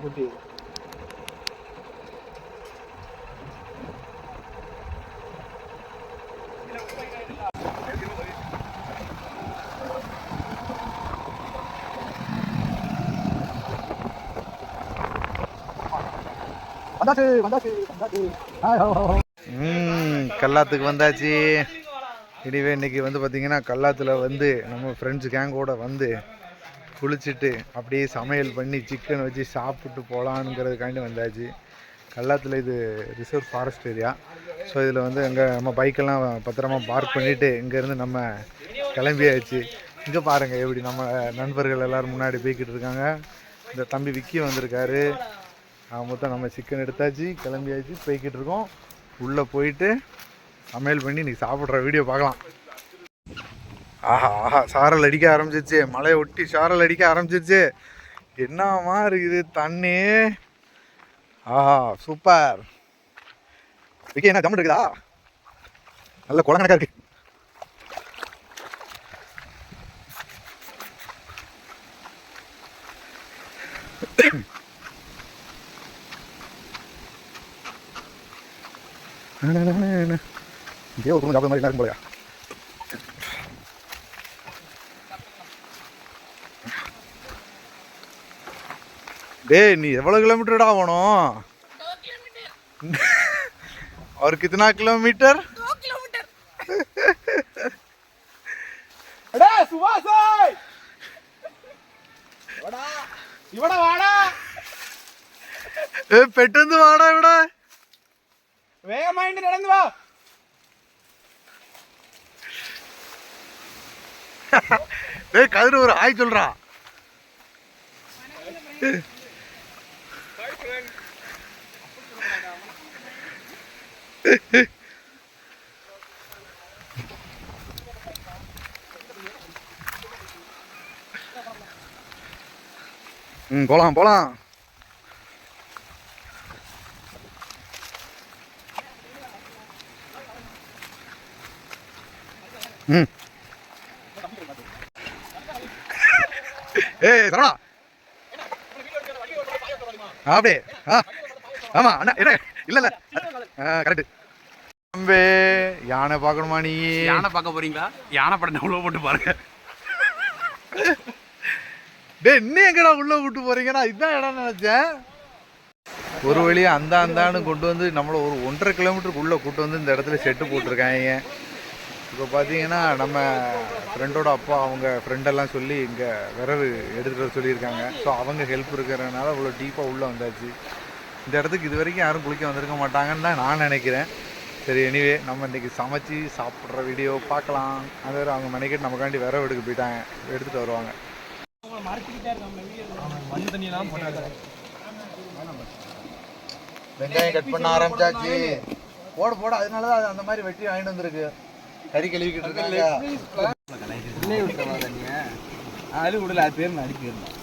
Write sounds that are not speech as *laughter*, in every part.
குட்டி வந்தாச்சு ம் கல்லாத்துக்கு வந்தாச்சு. இனிவே இன்னைக்கு வந்து பார்த்தீங்கன்னா கல்லாத்துல வந்து நம்ம ஃப்ரெண்ட்ஸ் கேங்கோட வந்து குளிச்சுட்டு அப்படியே சமையல் பண்ணி சிக்கன் வச்சு சாப்பிட்டு போகலான்ங்கிறதுக்காண்டி வந்தாச்சு. கல்லாத்தில் இது ரிசர்வ் ஃபாரஸ்ட் ஏரியா ஸோ இதில் வந்து அங்கே நம்ம பைக்கெல்லாம் பத்திரமா பார்க் பண்ணிவிட்டு இங்கேருந்து நம்ம கிளம்பியாச்சு. இங்கே பாருங்கள் எப்படி நம்ம நண்பர்கள் எல்லோரும் முன்னாடி போய்கிட்டு இருக்காங்க. இந்த தம்பி விக்கி வந்திருக்காரு. மொத்தம் நம்ம சிக்கன் எடுத்தாச்சு கிளம்பியாச்சு போய்கிட்டு இருக்கோம். உள்ளே போயிட்டு சமையல் பண்ணி இன்றைக்கி சாப்பிட்ற வீடியோ பார்க்கலாம். ஆஹா ஆஹா சாரல் அடிக்க ஆரம்பிச்சிருச்சு. மழையை ஒட்டி சாரல் அடிக்க ஆரம்பிச்சிருச்சு. என்னமா இருக்குது தண்ணி? ஆஹா சூப்பர் விக்கி என்ன ஜம்மு இருக்குதா? நல்ல குளங்கணக்கா இருக்கு. இங்கே ஒரு குடும்பம் சாப்பிட்ற மாதிரி இருக்கும் போலயா? டே நீ எவ்வளோ கிலோமீட்டர்டா போனோம் और कितना கிலோமீட்டர் दो किलोमीटर अरे सुभाष வாடா இவட வாடா. வாடா இவட வேகமா நடந்து வா. *laughs* டேய் கதிர ஒரு ஆய் சொல்றா. *laughs* ம் போலாம் போலாம். ம். ஏய் சரவணா. அப்படியே ஆ ஆமா அண்ணா என்ன இல்ல இல்ல. கரெக்ட் தம்பி யானை பார்க்கணுமா நீ? யானை பார்க்க போறீங்களா? யானை படம் டவுன்லோட் போட்டு பாருங்க. டேய் இன்னும் எங்கடா உள்ள விட்டு போறீங்கடா இதான் இடம் நினைச்சேன். ஒரு வழியா அந்த அந்தான்னு கொண்டு வந்து நம்மள ஒரு ஒன்றரை கிலோமீட்டருக்கு உள்ள கூட்டு வந்து இந்த இடத்துல செட்டு போட்டிருக்காங்க இப்போ பார்த்தீங்கன்னா நம்ம ஃப்ரெண்டோட அப்பா அவங்க ஃப்ரெண்டெல்லாம் சொல்லி இங்கே விரவு எடுத்துகிட்டு வர சொல்லியிருக்காங்க. ஸோ அவங்க ஹெல்ப் இருக்கிறதுனால அவ்வளோ டீப்பாக உள்ளே வந்தாச்சு. இந்த இடத்துக்கு இது வரைக்கும் யாரும் குளிக்க வந்திருக்க மாட்டாங்கன்னு தான் நான் நினைக்கிறேன். சரி எனிவே நம்ம இன்றைக்கி சமைச்சு சாப்பிட்ற வீடியோ பார்க்கலாம். அது வேறு அவங்க மெனக்கெட்டு நமக்காண்டி விரவு எடுக்க போயிட்டாங்க. எடுத்துகிட்டு வருவாங்க. வெங்காயம் கட் பண்ண ஆரம்பிச்சாச்சு. போட போட. அதனால தான் அது அந்த மாதிரி வெட்டி வாங்கிட்டு வந்திருக்கு. கறி கழுவிக்கிட்டு இருக்காங்க. விடல அது பேர் அடிப்பிடணும்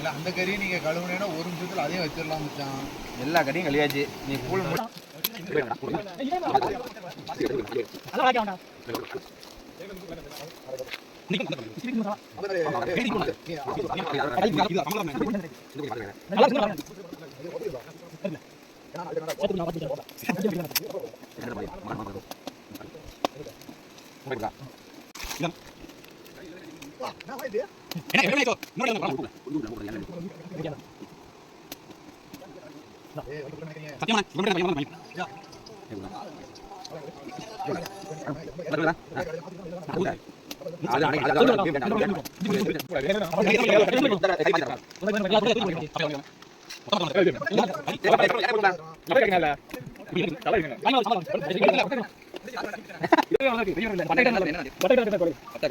இல்லை அந்த கறியை நீங்கள் கழுவுனேன்னா ஒரு நிமிஷத்தில் அதையும் வச்சிடலாம் மச்சான். எல்லா கடையும் கழியாச்சு நீ கூழ் பட்டை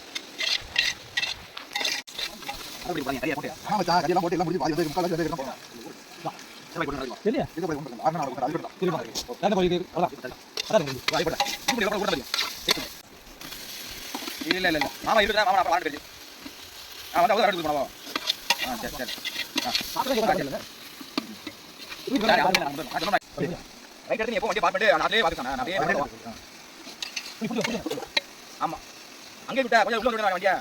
அங்கே இல்ல இல்ல இல்ல மாமா இருக்குதா மாமா நான் பாட்டு ஆ வந்து எடுத்து போனவா ஆ சரி சரி ரைட் எடுத்து நீ எப்போ வண்டி பார்க் பண்ணிட்டு நான் அப்படியே பார்த்துக்கணும் நான் அப்படியே ஆமா. அங்கே விட்டா கொஞ்சம் உள்ள விடுங்க வண்டியா.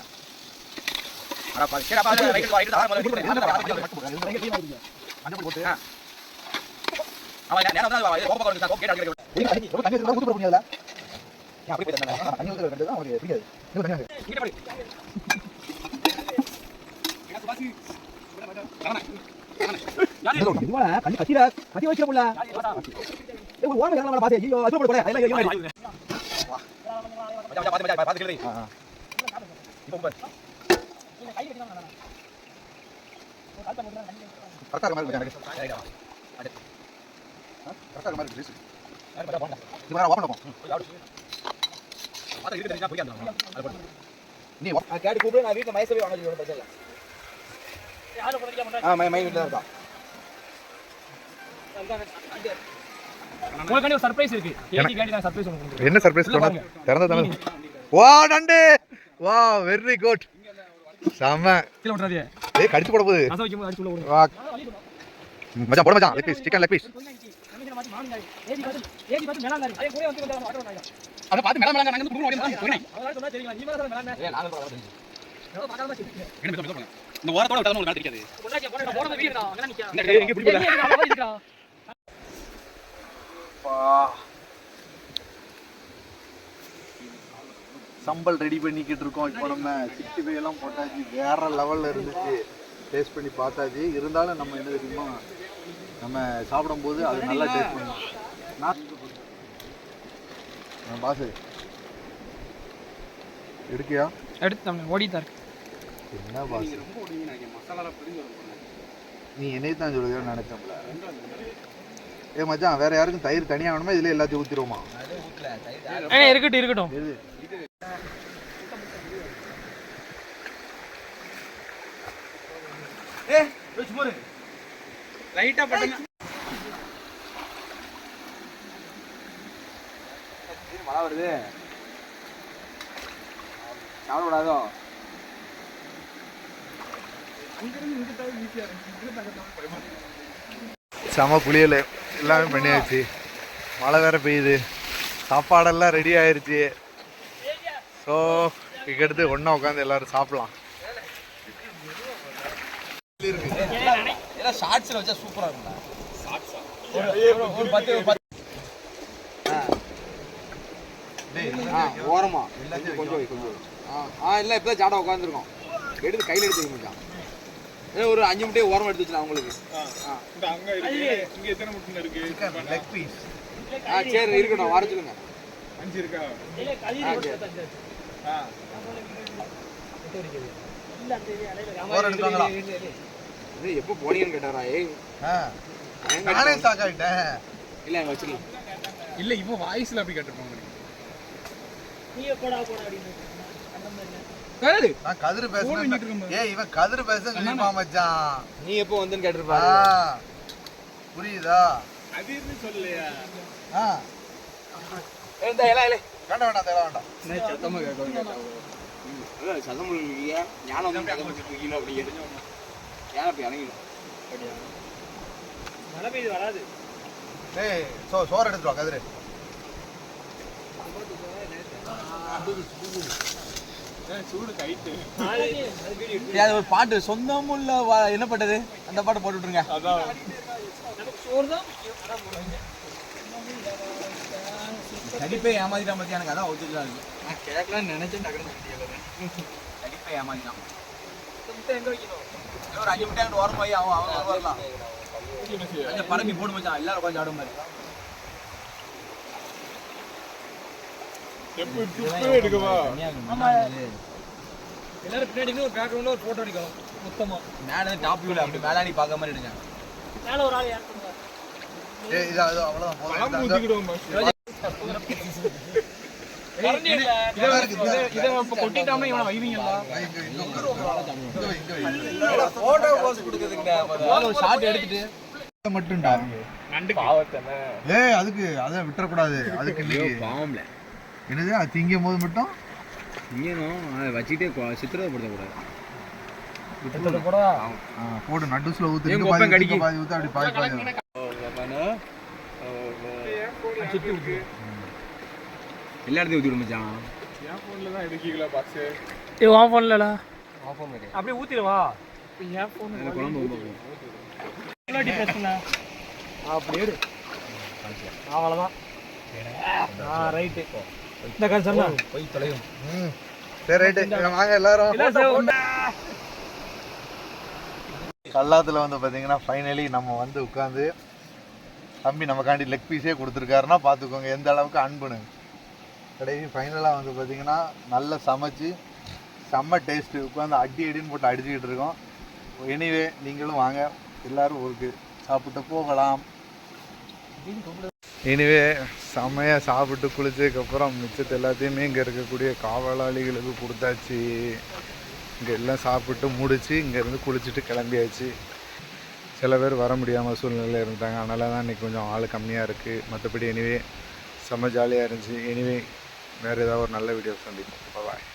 கத்திர கத்தி வச்சிர புள்ள ஓரமா இறங்கலாம் பாத்து ஐயோ அது போட போட அதெல்லாம் ஐயோ மச்சான் பாத்து பாத்து கேளு இப்போ பாரு பாத்து இருக்கு தெரிஞ்சா போய் அந்த அது போடு. நீ கேட்டு கூப்பிடு நான் வீட்ல மைசவே வாங்க சொல்லி பிரச்சனை இல்ல. ஆ மை மை வீட்ல இருக்கா. உங்களுக்காண்டி ஒரு சர்ப்ரைஸ் இருக்கு. என்ன? சர்ப்ரைஸ் பண்ண திறந்த தமிழ் வா நண்டு! வா வெரி குட் செம்ம கீழே விட்டுறாதீங்க ஏய் கடிச்சு போட போகுது ரசம் வைக்கும் அடிச்சு உள்ள விடுங்க வா மச்சான் போட மச்சான் leg piece chicken leg piece வந்து குடுக்குறோம் ஓடி ஏய் நாங்க பாக்கலாம் எவ்வளவு பார்க்காம சிரிக்கிறீங்க என்ன பேச பேச இந்த ஓரத்தோட விட்டாலும் உங்களுக்கு நாள் தெரியாது பொண்டாட்டிய போட போட வீடுடா அங்க நிக்கா இந்த எங்க இப்படி போல இருக்கா சம்பல் ரெடி பண்ணிக்கிட்டு இருக்கோம் இப்போ நம்ம சிக்ஸ்டி ஃபைவ் எல்லாம் போட்டாச்சு. வேற லெவலில் இருந்துச்சு. டேஸ்ட் பண்ணி பார்த்தாச்சு. இருந்தாலும் நம்ம என்ன தெரியுமா? நம்ம சாப்பிடும்போது அது நல்லா டேஸ்ட் பண்ணலாம் நான் ஆ, பாசு. எடுக்கியா? எடுத்து ஓடிட்டார் என்ன பாசு? மசாலா பிரிஞ்சு நீ என்னைய தான் சொல்லுவேன்னு நினைச்சோம்ல ஏ மச்சான் வேற யாருக்கும் தயிர் தனியாக வேணுமா இதுல எல்லாத்தையும் ஊற்றிடுவோமா இருக்கட்டும் இருக்கட்டும். எது லைட்டா பட்டுங்க மழை வருது. சாப்பிட கூடாதோ செம புளியல் எல்லாமே பண்ணியாச்சு. மழை வேற பெய்யுது. சாப்பாடெல்லாம் ரெடி ஆயிருச்சு. ஸோ இதுக்கடுத்து ஒன்றா உட்காந்து எல்லாரும் சாப்பிடலாம். எல்லாம் ஷார்ட்ஸ்ல வச்சா சூப்பரா இருக்கும்டா. ஒரு பத்து பத்து. ஓரமா. கொஞ்சம் கொஞ்சம். ஆ இல்லை இப்போ ஜாடா உட்காந்துருக்கோம் எடுத்து கையில் எடுத்து ஏ, ஒரு அஞ்சு முட்டையை ஓரமா எடுத்து வச்சுலாம் அவங்களுக்கு. லெக் பீஸ் ஆ சரி இருக்கட்டும் வர சொல்லுங்க ஓரம் எடுத்தாங்களா இது எப்போ போனீங்கன்னு கேட்டாரா ஏய் ஆ. நானே ஷாக் ஆகிட்டேன் இல்லை அங்கே வச்சிடலாம். இல்ல இப்போ வாய்ஸ்ல அப்படி கேட்டிருப்பாங்க. நான் கதிர் பேசுறேன் ஏய் இவன் கதிர் பேச மச்சான். நீ எப்போ வந்துன்னு ஆ. கேட்டிருப்பாரு புரியுதா ஆ. ஏய், இந்த இலை இலை. வேண்டாம் வேண்டாம் தேவை வேண்டாம். சத்தமா கேட்கும் சதம் இல்லையா ஞானம் வந்து சதம் கீழே அப்படி அப்படி இறங்கிடும் மழை பெய்யுது வராது. ஏய் சோ சோறு எடுத்துட்டு வா கதிர். அது ஒரு பாட்டு சொந்தமுள்ள வா- என்ன பாட்டது அந்த பாட்டு போட்டு விட்டுருங்க. நடிப்பை ஏமாத்திட்டான் பத்தி எனக்கு அதான் ஒத்துக்கலாம் நான் கேட்கலாம்னு நினைச்சேன் நடிப்பை ஏமாத்திட்டான் ஒரு அஞ்சு அங்கிட்டு ஓரமா வை, அவன் அவன் வரலாம். கொஞ்சம் பரம்பி போடு மச்சான் எல்லாரும் உட்காந்து ஆடும் மாதிரி. எல்லாரும் பின்னாடி ஒரு பேக்ரவுண்ட்ல ஒரு போட்டோ எடுக்கணும் மொத்தமா. மேல டாப் வியூல அப்படி மேலாணி பார்க்க மாதிரி எடுங்க மேல ஒரு ஆள் இது போதும். மட்டும்டா. நண்டு ஏய் அதுக்கு அதை விட்டுறக்கூடாது. அதுக்கு பாவம்ல. என்னது அது திங்கும் போது மட்டும்? இங்கேனும் அதை வச்சுக்கிட்டே சித்திரப்படுத்தக்கூடாது போடு. நடுஸ்ல ஊத்து பாதி கடிக்கு? ஊத்து, அப்படி பாதி பாதி எல்லா இடத்தையும் ஊற்றி விடு மச்சான். என் போன்ல தான் எடுக்கீங்களா பாக்ஸ் ஏ வா போன்லடா அப்படியே ஊத்திடுவா என் போன் அதில் குழம்பு ரொம்ப போகும். முன்னாடி பேசுனா அப்படி எடு அவ்வளோதான் ஆ ரைட்டு இந்த காசு சொன்னா. ம். சரி ரைட்டு வாங்க எல்லாரும். கல்லாத்துல வந்து பார்த்தீங்கன்னா ஃபைனலி நம்ம வந்து உட்காந்து தம்பி நமக்காண்டி லெக் பீஸே கொடுத்துருக்காருன்னா பார்த்துக்கோங்க எந்த அளவுக்கு அன்புன்னு. கடைசி ஃபைனலாக வந்து பார்த்தீங்கன்னா நல்லா சமைச்சு செம்ம டேஸ்ட்டு உட்காந்து அடி அடின்னு போட்டு அடிச்சுக்கிட்டு இருக்கோம். எனிவே நீங்களும் வாங்க. எல்லாரும் ஊருக்கு சாப்பிட்டு போகலாம். எனிவே செம்மையாக சாப்பிட்டு குளிச்சதுக்கப்புறம் மிச்சத்தை எல்லாத்தையுமே இங்கே இருக்கக்கூடிய காவலாளிகளுக்கு கொடுத்தாச்சு. இங்கே எல்லாம் சாப்பிட்டு முடிச்சு இங்கேருந்து குளிச்சுட்டு கிளம்பியாச்சு. சில பேர் வர முடியாமல் சூழ்நிலையில் இருந்தாங்க. அதனால தான் இன்றைக்கி கொஞ்சம் ஆள் கம்மியாக இருக்குது மற்றபடி எனிவே செம்ம ஜாலியாக இருந்துச்சு. எனிவே வேறு ஏதாவது ஒரு நல்ல வீடியோ சந்திப்போம். பாய்